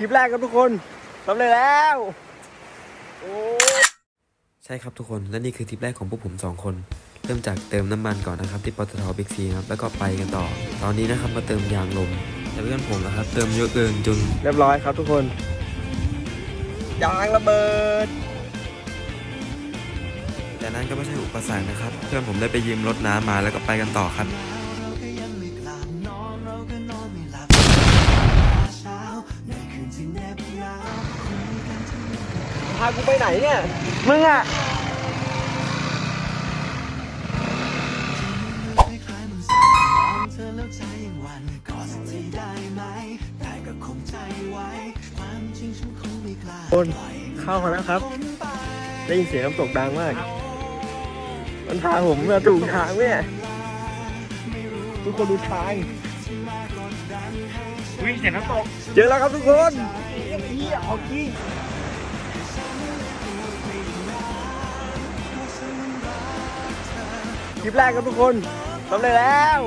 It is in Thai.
คลิปแรกครับทุกคนสำเร็จแล้วโอ้ใช่ครับทุกคนและนี่คือทริปแรกของพวกผมสองคน เริ่มจากเติมน้ำมันก่อนนะครับที่ปตทบิ๊กซีครับแล้วก็ไปกันต่อ ตอนนี้นะครับมาเติมยางลมแต่เพื่อนผมนะครับเติมเยอะเกินจนเรียบร้อยครับทุกคนยางระเบิด แต่นั้นก็ไม่ใช่อุปสรรคนะครับ เพื่อนผมได้ไปยืมรถน้ำมาแล้วก็ไปกันต่อครับ พากูไปไหนเนี่ย มึงอะคนคงไม่กล้าคนเข้ามาแล้วครับ ได้ยินเสียงน้ำตกดังมาก มันพาผมมาถูกทางเนี่ยทุกคนดูทาง วิ่งเสียงน้ำตกเจอแล้วครับทุกคนเฮียออกจริงคลิปแรกครับทุกคนสำเร็จแล้ว